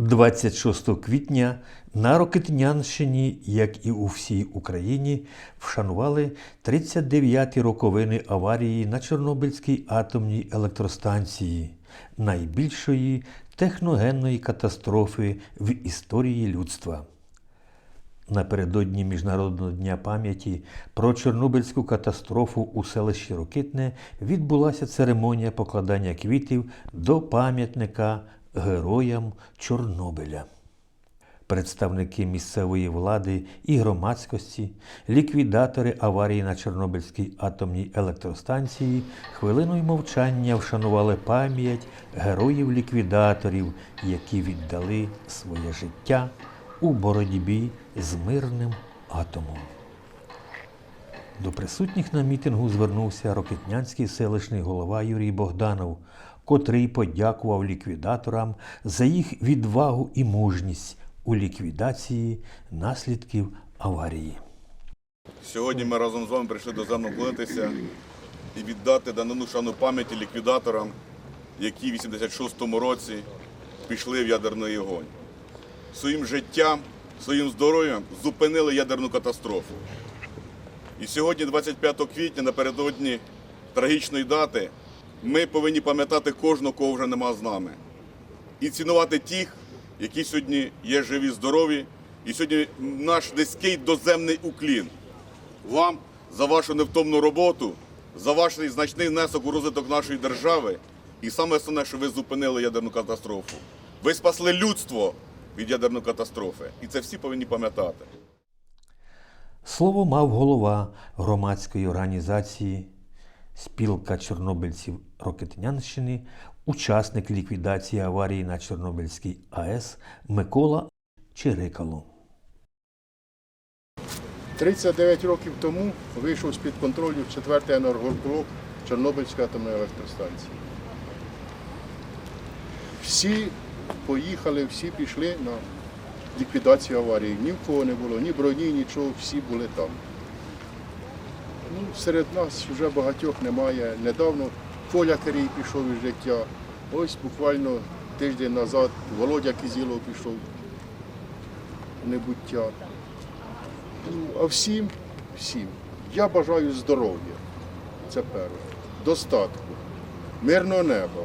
26 квітня на Рокитнянщині, як і у всій Україні, вшанували 39-ті роковини аварії на Чорнобильській атомній електростанції, найбільшої техногенної катастрофи в історії людства. Напередодні Міжнародного дня пам'яті про Чорнобильську катастрофу у селищі Рокитне відбулася церемонія покладання квітів до пам'ятника героям Чорнобиля. Представники місцевої влади і громадськості, ліквідатори аварії на Чорнобильській атомній електростанції хвилиною мовчання вшанували пам'ять героїв-ліквідаторів, які віддали своє життя у боротьбі з мирним атомом. До присутніх на мітингу звернувся рокетнянський селищний голова Юрій Богданов, котрий подякував ліквідаторам за їх відвагу і мужність у ліквідації наслідків аварії. Сьогодні ми разом з вами прийшли до землю вклонитися і віддати данину шану пам'яті ліквідаторам, які в 86-му році пішли в ядерний огонь. Своїм життям, своїм здоров'ям зупинили ядерну катастрофу. І сьогодні, 25 квітня, напередодні трагічної дати, ми повинні пам'ятати кожного, кого вже нема з нами. І цінувати тих, які сьогодні є живі, здорові. І сьогодні наш низький доземний уклін вам за вашу невтомну роботу, за ваш значний внесок у розвиток нашої держави. І саме основне, що ви зупинили ядерну катастрофу. Ви спасли людство від ядерної катастрофи. І це всі повинні пам'ятати. Слово мав голова громадської організації Спілка чорнобильців Рокетнянщини, учасник ліквідації аварії на Чорнобильській АЕС Микола Чирикало. 39 років тому вийшов з-під контролю 4-й енергоблок Чорнобильської атомної електростанції. Всі поїхали, всі пішли на ліквідацію аварії. Ні в кого не було, ні броні, нічого, всі були там. Ну, серед нас вже багатьох немає. Недавно Коля Кирій пішов із життя. Ось буквально тиждень назад Володя Кізілов пішов в небуття. Ну, а всім, всім. Я бажаю здоров'я. Це перше. Достатку, мирного неба.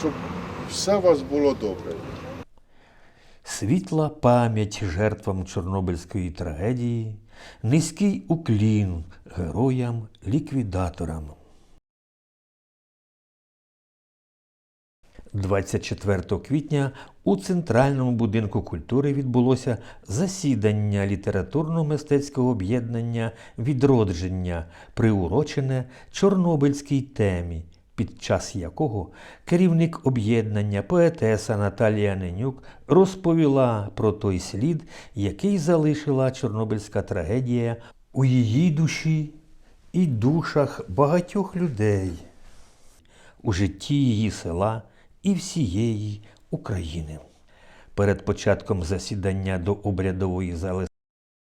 Щоб все у вас було добре. Світла пам'ять жертвам Чорнобильської трагедії, низький уклін героям-ліквідаторам. 24 квітня у Центральному будинку культури відбулося засідання літературно-мистецького об'єднання Відродження, приурочене Чорнобильській темі, під час якого керівник об'єднання поетеса Наталія Ненюк розповіла про той слід, який залишила Чорнобильська трагедія у її душі і душах багатьох людей у житті її села і всієї України. Перед початком засідання до обрядової зали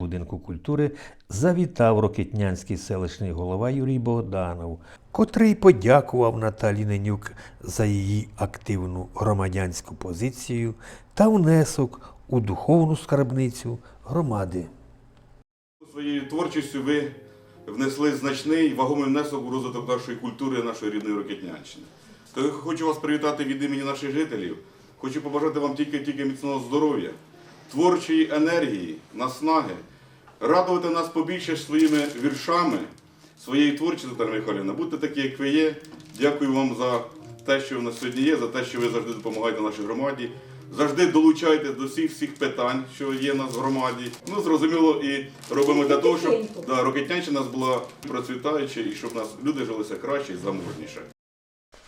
будинку культури завітав рокетнянський селищний голова Юрій Богданов, котрий подякував Наталі Ненюк за її активну громадянську позицію та внесок у духовну скарбницю громади. Своєю творчістю ви внесли значний вагомий внесок у розвиток нашої культури, нашої рідної Рокетнянщини. То хочу вас привітати від імені наших жителів. Хочу побажати вам тільки, тільки міцного здоров'я, творчої енергії, наснаги, радувати нас побільше своїми віршами, своєю творчістю, Наталя Михайлівна. Будьте такі, як ви є. Дякую вам за те, що в нас сьогодні є, за те, що ви завжди допомагаєте нашій громаді. Завжди долучайтесь до всіх всіх питань, що є в нас в громаді. Ну, зрозуміло, і робимо для того, щоб да, Рокетнянщина нас була процвітаюча і щоб нас люди жилися краще і заможніше.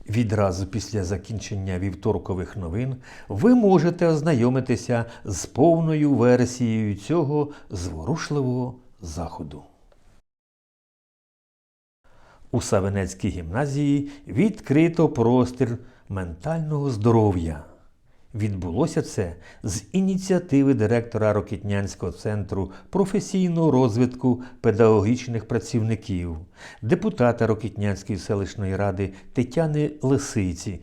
Відразу після закінчення вівторкових новин ви можете ознайомитися з повною версією цього зворушливого заходу. У Савенецькій гімназії відкрито простір ментального здоров'я. Відбулося це з ініціативи директора Рокітнянського центру професійного розвитку педагогічних працівників, депутата Рокітнянської селищної ради Тетяни Лисиці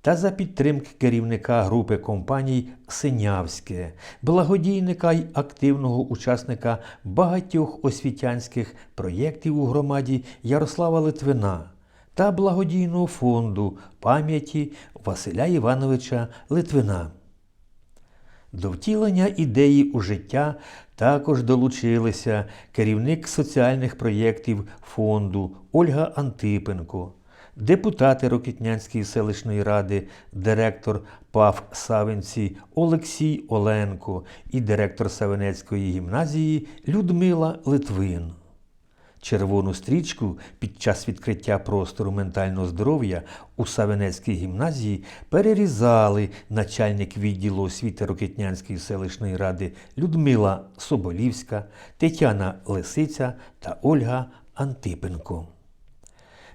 та за підтримки керівника групи компаній Синявське, благодійника й активного учасника багатьох освітянських проєктів у громаді Ярослава Литвина та благодійного фонду пам'яті Василя Івановича Литвина. До втілення ідеї у життя також долучилися керівник соціальних проєктів фонду Ольга Антипенко, депутати Рокітнянської селищної ради, директор ПАФ Савинці Олексій Оленко і директор Савинецької гімназії Людмила Литвин. Червону стрічку під час відкриття простору ментального здоров'я у Савинецькій гімназії перерізали начальник відділу освіти Рокетнянської селищної ради Людмила Соболівська, Тетяна Лисиця та Ольга Антипенко.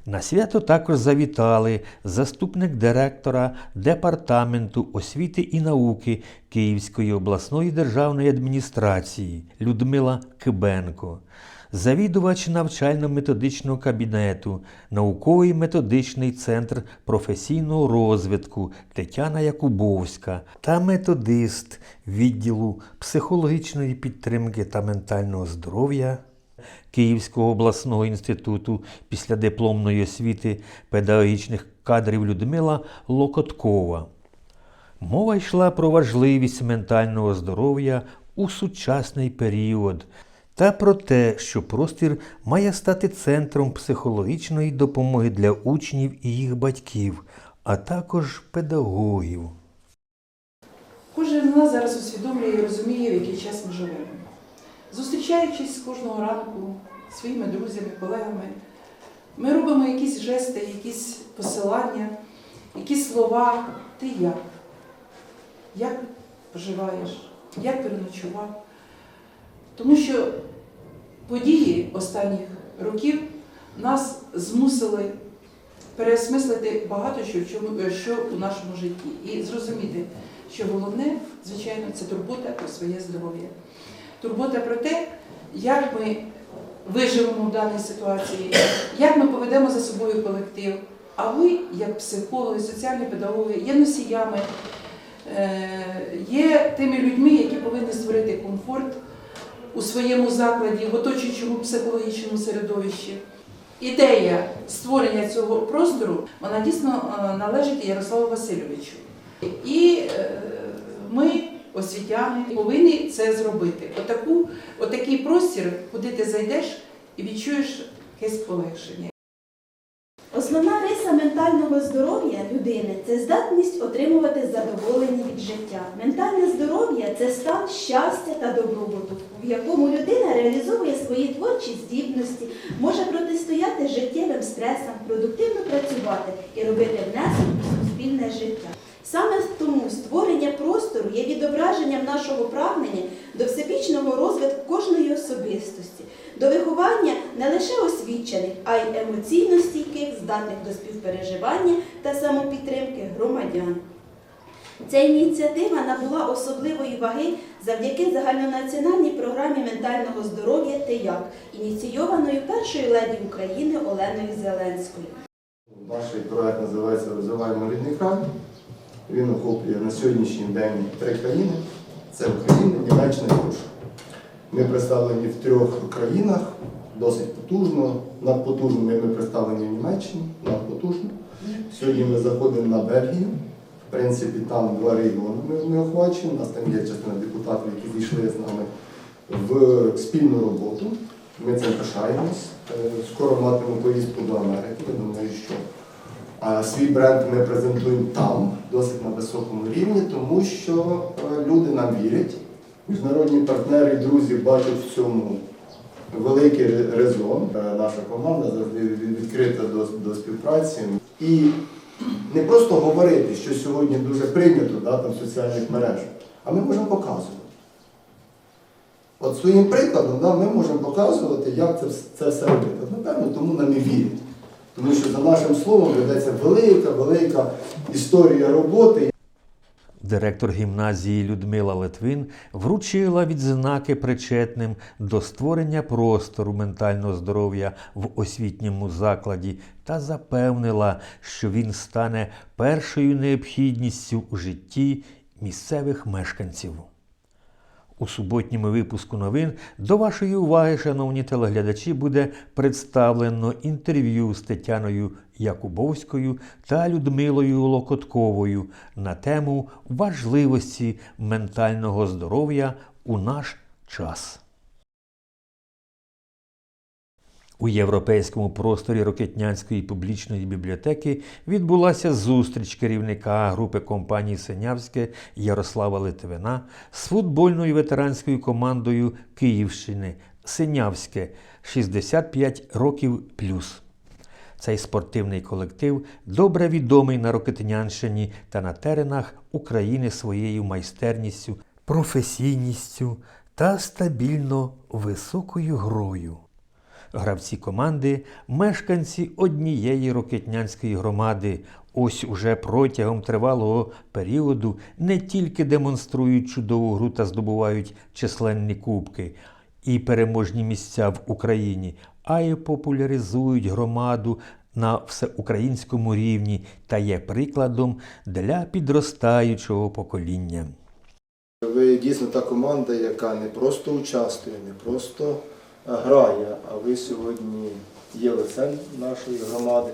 На свято також завітали заступник директора Департаменту освіти і науки Київської обласної державної адміністрації Людмила Кибенко, завідувач навчально-методичного кабінету, науковий методичний центр професійного розвитку Тетяна Якубовська та методист відділу психологічної підтримки та ментального здоров'я Київського обласного інституту післядипломної освіти педагогічних кадрів Людмила Локоткова. Мова йшла про важливість ментального здоров'я у сучасний період та про те, що простір має стати центром психологічної допомоги для учнів і їх батьків, а також педагогів. Кожен з нас зараз усвідомлює і розуміє, в який час ми живемо. Зустрічаючись кожного ранку своїми друзями, колегами, ми робимо якісь жести, якісь посилання, якісь слова. Ти як? Як поживаєш? Як переночував? Тому що події останніх років нас змусили переосмислити багато що, в чому, що у нашому житті. І зрозуміти, що головне, звичайно, це турбота про своє здоров'я. Турбота про те, як ми виживемо в даній ситуації, як ми поведемо за собою колектив. А ви, як психологи, соціальні педагоги, є носіями, е, є тими людьми, які повинні створити комфорт у своєму закладі, в оточуючому психологічному середовищі. Ідея створення цього простору вона дійсно е, належить Ярославу Васильовичу. І е, ми, освітяни, повинні це зробити. Отаку, отакий простір, куди ти зайдеш і відчуєш якесь полегшення. Основна риса ментального здоров'я людини це здатність отримувати задоволення від життя. Ментальне здоров'я це стан щастя та добробуту, в якому людина реалізовує свої творчі здібності, може протистояти життєвим стресам, продуктивно працювати і робити внесок у суспільне життя. Саме тому створення простору є відображенням нашого прагнення до всебічного розвитку кожної особистості, до виховання не лише освічених, а й емоційно стійких, здатних до співпереживання та самопідтримки громадян. Ця ініціатива набула особливої ваги завдяки загальнонаціональній програмі ментального здоров'я ТЕЯК, ініційованою першою леді України Оленою Зеленською. Наш проект називається Розвиваємо рідний край. Він охоплює на сьогоднішній день три країни: це Україна, Німеччина і Польща. Ми представлені в трьох країнах досить потужно. Надпотужно ми представлені в Німеччині, надпотужно. Сьогодні ми заходимо на Бельгію. В принципі, там два регіони ми, ми охвачені. У нас там є частина депутатів, які зійшли з нами в спільну роботу. Ми цим пишаємось. Е, Скоро матимемо поїздку до Америки. Я думаю, що свій бренд ми презентуємо там, досить на високому рівні, тому що е, люди нам вірять. Міжнародні партнери і друзі бачать в цьому великий резон. Наша команда завжди відкрита до, до співпраці. І не просто говорити, що сьогодні дуже прийнято да, там, в соціальних мережах, а ми можемо показувати. От своїм прикладом да, ми можемо показувати, як це, це все робити. Напевно, тому нам і вірять. Тому що за нашим словом ведеться велика, велика історія роботи. Директор гімназії Людмила Литвин вручила відзнаки причетним до створення простору ментального здоров'я в освітньому закладі та запевнила, що він стане першою необхідністю у житті місцевих мешканців. У суботньому випуску новин до вашої уваги, шановні телеглядачі, буде представлено інтерв'ю з Тетяною Якубовською та Людмилою Локотковою на тему важливості ментального здоров'я у наш час. У європейському просторі Рокетнянської публічної бібліотеки відбулася зустріч керівника групи компанії Синявське Ярослава Литвина з футбольною ветеранською командою Київщини Синявське 65 років плюс. Цей спортивний колектив добре відомий на Рокетнянщині та на теренах України своєю майстерністю, професійністю та стабільно високою грою. Гравці команди мешканці однієї рокетнянської громади. Ось уже протягом тривалого періоду не тільки демонструють чудову гру та здобувають численні кубки і переможні місця в Україні, а й популяризують громаду на всеукраїнському рівні та є прикладом для підростаючого покоління. Ви дійсно та команда, яка не просто участвує, не просто грає, а ви сьогодні є лицем нашої громади.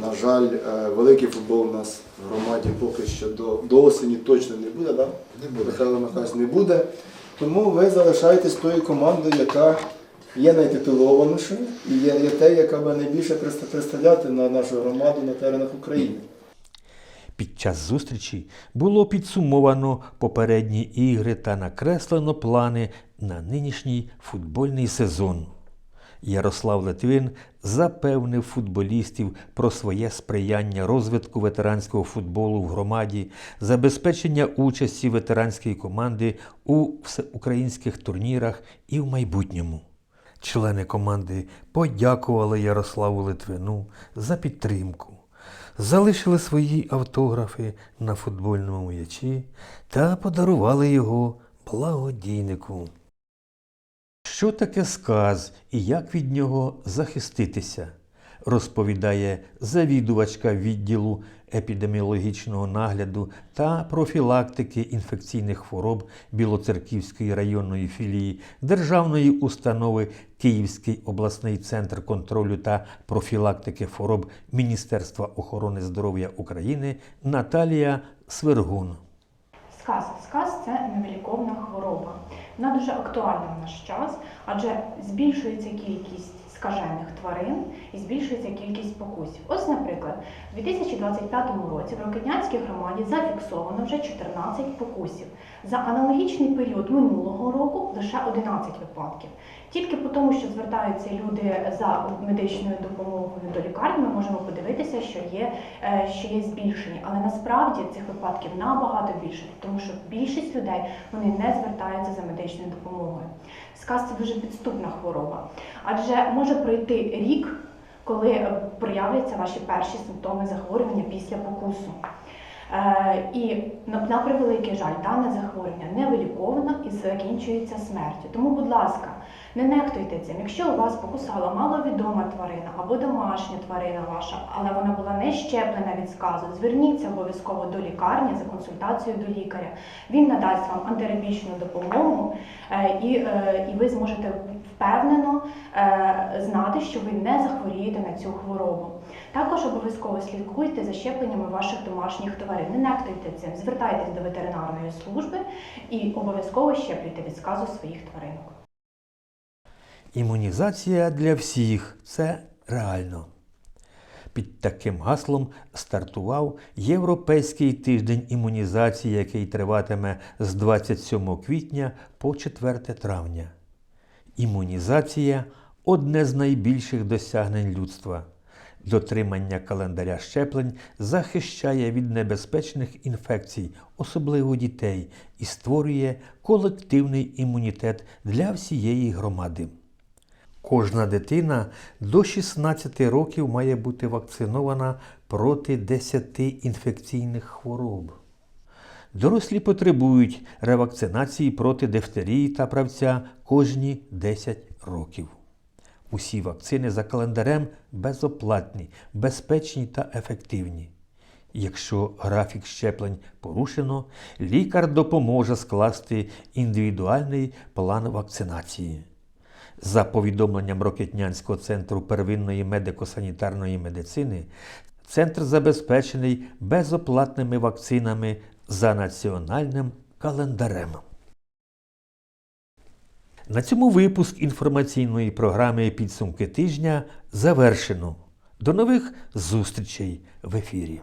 На жаль, е, великий футбол у нас в громаді поки що до, до осені точно не буде, да? не буде. Михайло Михайлович не буде. Тому ви залишаєтесь тою командою, яка є найтитулованішою і є, є те, яка буде найбільше представляти на нашу громаду на теренах України. Під час зустрічі було підсумовано попередні ігри та накреслено плани на нинішній футбольний сезон. Ярослав Литвин запевнив футболістів про своє сприяння розвитку ветеранського футболу в громаді, забезпечення участі ветеранської команди у всеукраїнських турнірах і в майбутньому. Члени команди подякували Ярославу Литвину за підтримку, залишили свої автографи на футбольному м'ячі та подарували його благодійнику. Що таке сказ і як від нього захиститися? розповідає завідувачка відділу епідеміологічного нагляду та профілактики інфекційних хвороб Білоцерківської районної філії Державної установи Київський обласний центр контролю та профілактики хвороб Міністерства охорони здоров'я України Наталія Свергун. Сказ. Сказ це невиліковна хвороба. Вона дуже актуальна в наш час, адже збільшується кількість скажених тварин і збільшується кількість покусів. Ось, наприклад, у 2025 році в Рокетнянській громаді зафіксовано вже 14 покусів. За аналогічний період минулого року лише 11 випадків. Тільки по тому, що звертаються люди за медичною допомогою до лікарні, ми можемо подивитися, що є, е, що є збільшення. Але насправді цих випадків набагато більше, тому що більшість людей вони не звертаються за медичною допомогою. Сказ це дуже підступна хвороба, адже може пройти рік, коли проявляться ваші перші симптоми захворювання після покусу. Е, і на, превеликий жаль, дане захворювання не виліковано і закінчується смертю. Тому, будь ласка, не нехтуйте цим. Якщо у вас покусала маловідома тварина або домашня тварина ваша, але вона була не щеплена від сказу, зверніться обов'язково до лікарні за консультацією до лікаря. Він надасть вам антирабічну допомогу, е, і, е, і ви зможете впевнено знати, що ви не захворієте на цю хворобу. Також обов'язково слідкуйте за щепленнями ваших домашніх тварин. Не нехтуйте цим, звертайтесь до ветеринарної служби і обов'язково щеплюйте від сказу своїх тваринок. Імунізація для всіх це реально. Під таким гаслом стартував Європейський тиждень імунізації, який триватиме з 27 квітня по 4 травня. Імунізація одне з найбільших досягнень людства. Дотримання календаря щеплень захищає від небезпечних інфекцій, особливо дітей, і створює колективний імунітет для всієї громади. Кожна дитина до 16 років має бути вакцинована проти 10 інфекційних хвороб. Дорослі потребують ревакцинації проти дифтерії та правця кожні 10 років. Усі вакцини за календарем безоплатні, безпечні та ефективні. Якщо графік щеплень порушено, лікар допоможе скласти індивідуальний план вакцинації. За повідомленням Рокетнянського центру первинної медико-санітарної медицини, центр забезпечений безоплатними вакцинами за національним календарем. На цьому випуск інформаційної програми Підсумки тижня завершено. До нових зустрічей в ефірі.